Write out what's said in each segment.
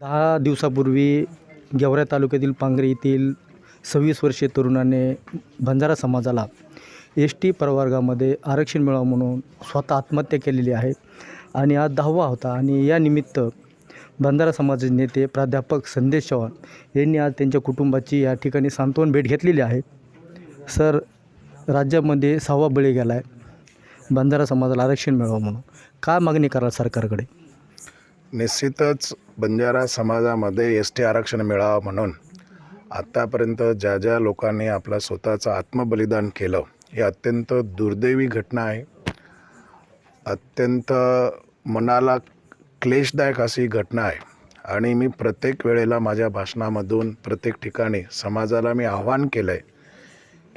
दहा दिवसापूर्वी गेवरा तालुक्यातील पांगरे येथील सव्वीस वर्षीय तरुणाने बंजारा समाजाला एस टी प्रवर्गामध्ये आरक्षण मिळावं म्हणून स्वतः आत्महत्या केलेली आहे आणि आज दहावा होता आणि या निमित्त बंजारा समाजाचे नेते प्राध्यापक संदेश चव्हाण यांनी आज त्यांच्या कुटुंबाची या ठिकाणी सांत्वन भेट घेतलेली आहे. सर राज्यामध्ये सहावा बळी गेला आहे बंजारा समाजाला आरक्षण मिळावं म्हणून. काय मागणी कराल सरकारकडे? निश्चितच बंजारा समाजामध्ये एस टी आरक्षण मिळावं म्हणून आत्तापर्यंत ज्या ज्या लोकांनी आपलं स्वतःचं आत्मबलिदान केलं ही अत्यंत दुर्दैवी घटना आहे. अत्यंत मनाला क्लेशदायक अशी घटना आहे. आणि मी प्रत्येक वेळेला माझ्या भाषणामधून प्रत्येक ठिकाणी समाजाला मी आव्हान केलं आहे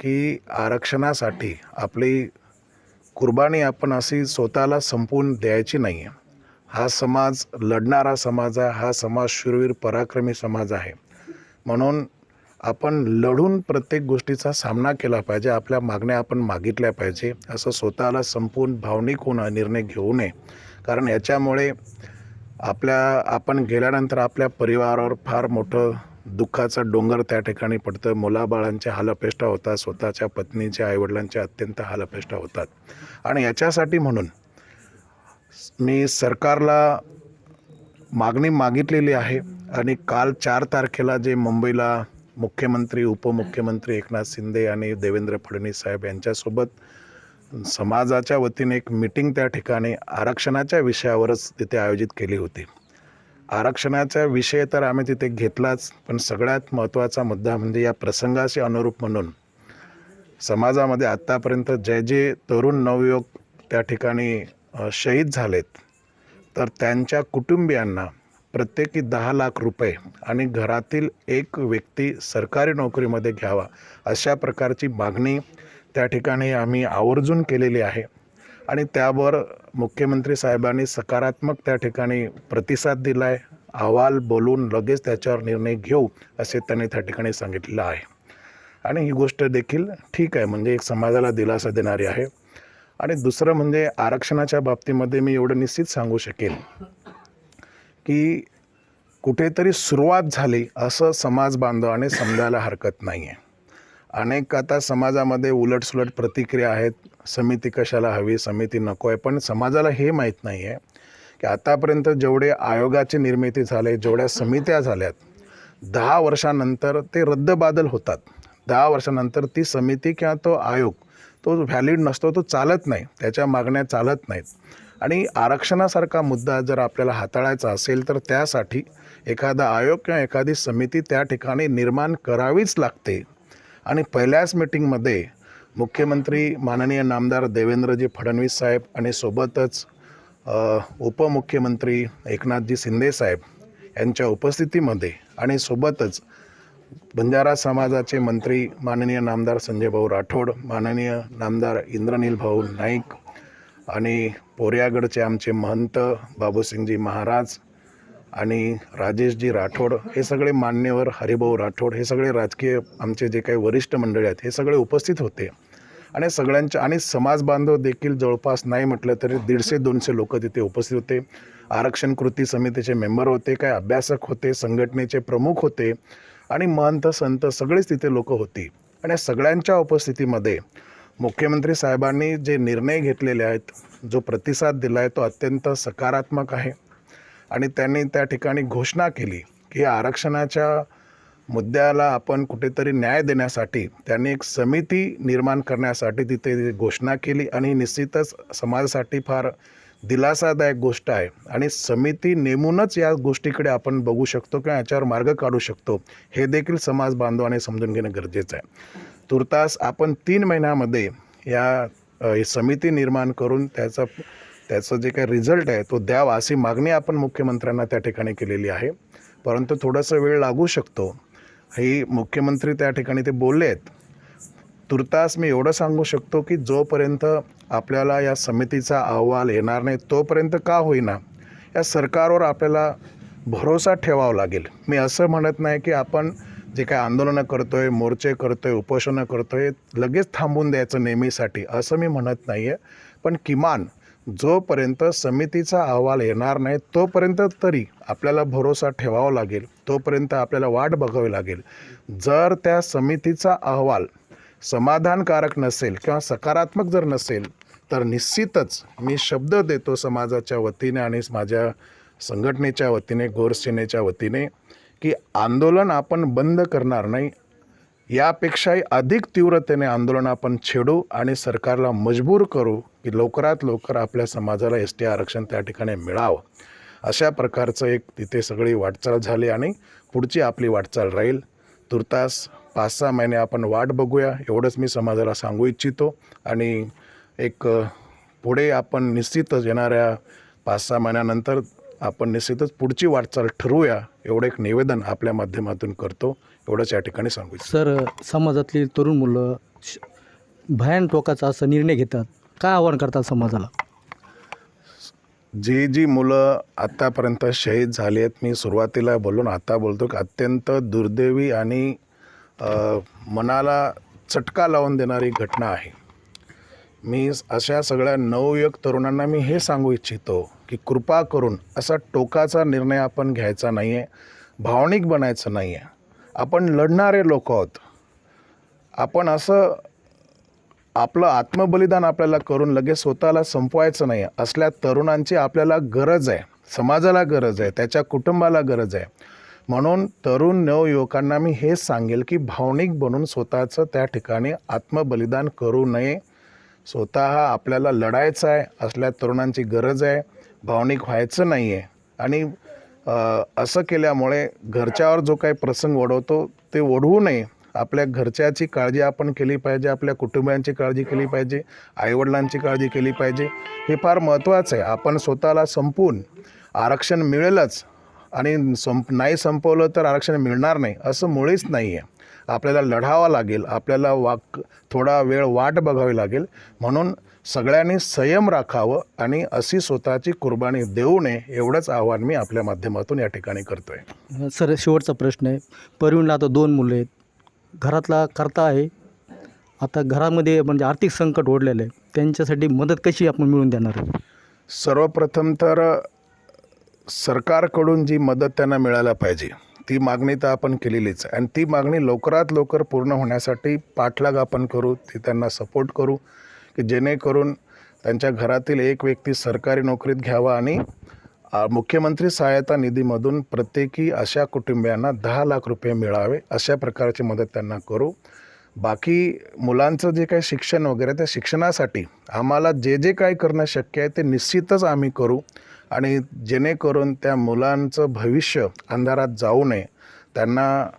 की आरक्षणासाठी आपली कुर्बानी आपण अशी स्वतःला संपवून द्यायची नाही आहे हा समाज लढणारा समाज आहे हा समाज शूरवीर पराक्रमी समाज आहे. म्हणून आपण लढून प्रत्येक गोष्टीचा सामना केला पाहिजे आपल्या मागण्या आपण मागितल्या पाहिजे असं स्वतःला संपूर्ण भावनिक होऊन निर्णय घेऊ नये. कारण याच्यामुळे आपल्या आपण गेल्यानंतर आपल्या परिवारावर फार मोठं दुःखाचं डोंगर त्या ठिकाणी पडतं. मुलाबाळांच्या हालअपेष्टा होतात स्वतःच्या पत्नीच्या आईवडिलांच्या अत्यंत हालअपेष्टा होतात. आणि याच्यासाठी म्हणून मी सरकारला मागणी मागितलेली आहे आणि काल चार तारखेला जे मुंबईला मुख्यमंत्री उपमुख्यमंत्री एकनाथ शिंदे आणि देवेंद्र फडणवीस साहेब यांच्यासोबत समाजाच्या वतीने एक मिटिंग त्या ठिकाणी आरक्षणाच्या विषयावरच तिथे आयोजित केली होती. आरक्षणाचा विषय तर आम्ही तिथे घेतलाच पण सगळ्यात महत्त्वाचा मुद्दा म्हणजे या प्रसंगाशी अनुरूप म्हणून समाजामध्ये आत्तापर्यंत जे जे तरुण नवयुवक त्या ठिकाणी शहीद झालेत. तर त्यांच्या कुटुंबियांना प्रत्येकी दहा लाख रुपये आणि घरातील एक व्यक्ती सरकारी नोकरीमध्ये घ्यावा अशा प्रकारची मागणी त्या ठिकाणी आम्ही आवर्जून केलेली आहे. आणि त्यावर मुख्यमंत्री साहेबांनी सकारात्मक त्या ठिकाणी प्रतिसाद दिला आहे अहवाल बोलून लगेच त्याच्यावर निर्णय घेऊ असे त्यांनी त्या ठिकाणी सांगितलेलं आहे. आणि ही गोष्ट देखील ठीक आहे म्हणजे एक समाजाला दिलासा देणारी आहे. आणि दुसरं म्हणजे आरक्षणाच्या बाबतीमध्ये मी एवढं निश्चित सांगू शकेन की कुठेतरी सुरुवात झाली असं समाज बांधवाने समजायला हरकत नाही आहे अनेक आता समाजामध्ये उलटसुलट प्रतिक्रिया आहेत. समिती कशाला हवी समिती नको आहे पण समाजाला हे माहीत नाही आहे की आतापर्यंत जेवढे आयोगाची निर्मिती झाले जेवढ्या समित्या झाल्यात दहा वर्षानंतर ते रद्दबादल होतात. दहा वर्षानंतर ती समिती किंवा तो आयोग तो व्हॅलिड नसतो तो चालत नाही. त्याच्या मागण्या चालत नाहीत. आणि आरक्षणासारखा मुद्दा जर आपल्याला हाताळायचा असेल तर त्यासाठी एखादा आयोग किंवा एखादी समिती त्या ठिकाणी निर्माण करावीच लागते. आणि पहिल्याच मीटिंगमध्ये मुख्यमंत्री माननीय नामदार देवेंद्रजी फडणवीस साहेब आणि सोबतच उपमुख्यमंत्री एकनाथजी शिंदे साहेब यांच्या उपस्थितीमध्ये आणि सोबतच बंजारा समाजाचे मंत्री माननीय नामदार संजय भाऊ राठोड माननीय नामदार इंद्रनील भाऊ नाईक आणि पोर्यागडचे आमचे महंत बाबूसिंगजी महाराज आणि राजेशजी राठोड हे सगळे मान्यवर हरिभाऊ राठोड हे सगळे राजकीय आमचे जे काही वरिष्ठ मंडळी आहेत हे सगळे उपस्थित होते. आणि सगळ्यांच्या आणि समाज बांधव देखील जवळपास नाही म्हटलं तरी दीडशे दोनशे लोक तिथे उपस्थित होते. आरक्षण कृती समितीचे मेंबर होते काय अभ्यासक होते संघटनेचे प्रमुख होते. आणि महंत संत सगळेच तिथे लोक होती. आणि या सगळ्यांच्या उपस्थितीमध्ये मुख्यमंत्री साहेबांनी जे निर्णय घेतलेले आहेत जो प्रतिसाद दिला आहे तो अत्यंत सकारात्मक आहे. आणि त्यांनी त्या ठिकाणी घोषणा केली की आरक्षणाच्या मुद्द्याला आपण कुठेतरी न्याय देण्यासाठी त्यांनी एक समिती निर्माण करण्यासाठी तिथे घोषणा केली आणि निश्चितच समाजासाठी फार दिलासादायक गोष्ट आहे. आणि समिती नेमूनच या गोष्टीकडे आपण बघू शकतो किंवा याच्यावर मार्ग काढू शकतो. हे देखील समाज बांधवाने समजून घेणं गरजेचं आहे. तुर्तास आपण तीन महिन्यामध्ये या समिती निर्माण करून त्याचा त्याचं जे काही रिझल्ट आहे तो द्यावा अशी मागणी आपण मुख्यमंत्र्यांना त्या ठिकाणी केलेली आहे. परंतु थोडासा वेळ लागू शकतो. ही मुख्यमंत्री त्या ठिकाणी ते बोलले आहेत तुर्तास मी एवढं सांगू शकतो की जोपर्यंत आपल्याला या समितीचा अहवाल येणार नाही तोपर्यंत का होईना या सरकारवर आपल्याला भरोसा ठेवावा लागेल. मी असं म्हणत नाही की आपण जे काही आंदोलनं करतोय मोर्चे करतोय उपोषणं करतोय लगेच थांबून द्यायचं नेहमीसाठी असं मी म्हणत नाही आहे पण किमान जोपर्यंत समितीचा अहवाल येणार नाही तोपर्यंत तरी आपल्याला भरोसा ठेवावा लागेल तोपर्यंत आपल्याला वाट बघावी लागेल. जर त्या समितीचा अहवाल समाधानकारक नसेल किंवा सकारात्मक जर नसेल तर निश्चितच मी शब्द देतो समाजाच्या वतीने आणि माझ्या संघटनेच्या वतीने गोरसेनेच्या वतीने की आंदोलन आपण बंद करणार नाही. यापेक्षाही अधिक तीव्रतेने आंदोलन आपण छेडू आणि सरकारला मजबूर करू की लवकरात लवकर आपल्या समाजाला एस टी आरक्षण त्या ठिकाणी मिळावं. अशा प्रकारचं एक तिथे सगळी वाटचाल झाली आणि पुढची आपली वाटचाल राहील. तुर्तास पाच सहा महिने आपण वाट बघूया एवढंच मी समाजाला सांगू इच्छितो. आणि एक पुढे आपण निश्चितच येणाऱ्या पाच सहा महिन्यानंतर आपण निश्चितच पुढची वाटचाल ठरवूया एवढं एक निवेदन आपल्या माध्यमातून करतो एवढंच या ठिकाणी सांगू इच्छितो. सर समाजातली तरुण मुलं श- भयान टोकाचा असा निर्णय घेतात. काय आव्हान करतात समाजाला? जी जी मुलं आत्तापर्यंत शहीद झाली आहेत मी सुरुवातीला बोललो ना आता बोलतो की अत्यंत दुर्दैवी आणि मनाला चटका लावून देणारी घटना आहे. मी अशा सगळ्या नवयुवक तरुणांना मी हे सांगू इच्छितो की कृपा करून असा टोकाचा निर्णय आपण घ्यायचा नाही आहे भावनिक बनायचं नाही आहे आपण लढणारे लोक आहोत. आपण असं आपलं आत्मबलिदान आपल्याला करून लगेच स्वतःला संपवायचं नाही. असल्या तरुणांची आपल्याला गरज आहे समाजाला गरज आहे त्याच्या कुटुंबाला गरज आहे. म्हणून तरुण नवयुवकांना मी हेच सांगेल की भावनिक बनून स्वतःचं त्या ठिकाणी आत्मबलिदान करू नये. स्वतः आपल्याला लढायचं आहे असल्या तरुणांची गरज आहे भावनिक व्हायचं नाही आहे आणि असं केल्यामुळे घरच्यावर जो काही प्रसंग ओढवतो ते ओढवू नये. आपल्या घरच्याची काळजी आपण केली पाहिजे आपल्या कुटुंबियांची काळजी केली पाहिजे आईवडिलांची काळजी केली पाहिजे हे फार महत्त्वाचं आहे. आपण स्वतःला संपून आरक्षण मिळेलच आणि संप नाही संपवलं तर आरक्षण मिळणार नाही असं मुळीच नाही आहे आपल्याला लढावं लागेल आपल्याला वाक थोडा वेळ वाट बघावी लागेल. म्हणून सगळ्यांनी संयम राखावं आणि अशी स्वतःची कुर्बानी देऊ नये एवढंच आव्हान मी आपल्या माध्यमातून या ठिकाणी करतो आहे सर शेवटचा प्रश्न आहे. परवीणला आता दोन मुलं आहेत. घरातला करता आहे. आता घरामध्ये म्हणजे आर्थिक संकट ओढलेलं आहे. त्यांच्यासाठी मदत कशी आपण मिळवून देणार? सर्वप्रथम तर सरकारकडून जी मदत त्यांना मिळायला पाहिजे ती मागणी तर आपण केलेलीच. आहे आणि ती मागणी लवकरात लवकर पूर्ण होण्यासाठी पाठलाग आपण करू ती त्यांना सपोर्ट करू की जेणेकरून त्यांच्या घरातील एक व्यक्ती सरकारी नोकरीत घ्यावा आणि मुख्यमंत्री सहायता निधीमधून प्रत्येकी अशा कुटुंबियांना दहा लाख रुपये मिळावे अशा प्रकारची मदत त्यांना करू. बाकी मुलांचं जे काही शिक्षण वगैरे त्या शिक्षणासाठी आम्हाला जे जे काही करणं शक्य आहे ते निश्चितच आम्ही करू. आणि जेणेकरून त्या मुलांचं भविष्य अंधारात जाऊ नये त्यांना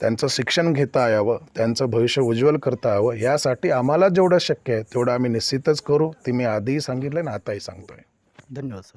त्यांचं शिक्षण घेता यावं त्यांचं भविष्य उज्ज्वल करता यावं यासाठी आम्हाला जेवढं शक्य आहे तेवढं आम्ही निश्चितच करू. ती मी आधीही सांगितलं आणि आताही सांगतो आहे धन्यवाद सर.